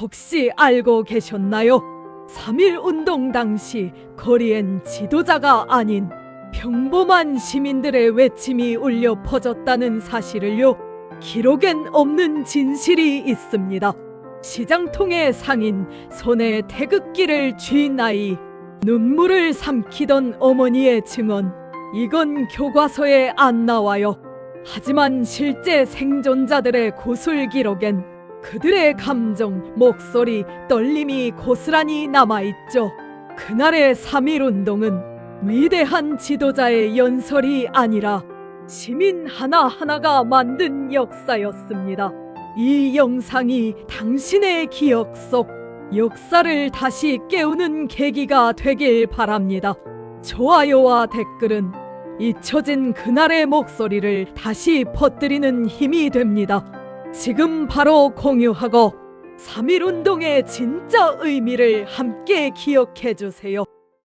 혹시 알고 계셨나요? 3.1 운동 당시 거리엔 지도자가 아닌 평범한 시민들의 외침이 울려 퍼졌다는 사실을요. 기록엔 없는 진실이 있습니다. 시장 통의 상인 손에 태극기를 쥔 아이 눈물을 삼키던 어머니의 증언 이건 교과서에 안 나와요. 하지만 실제 생존자들의 고술 기록엔 그들의 감정, 목소리, 떨림이 고스란히 남아있죠. 그날의 3.1 운동은 위대한 지도자의 연설이 아니라 시민 하나하나가 만든 역사였습니다. 이 영상이 당신의 기억 속 역사를 다시 깨우는 계기가 되길 바랍니다. 좋아요와 댓글은 잊혀진 그날의 목소리를 다시 퍼뜨리는 힘이 됩니다. 지금 바로 공유하고 3.1 운동의 진짜 의미를 함께 기억해 주세요.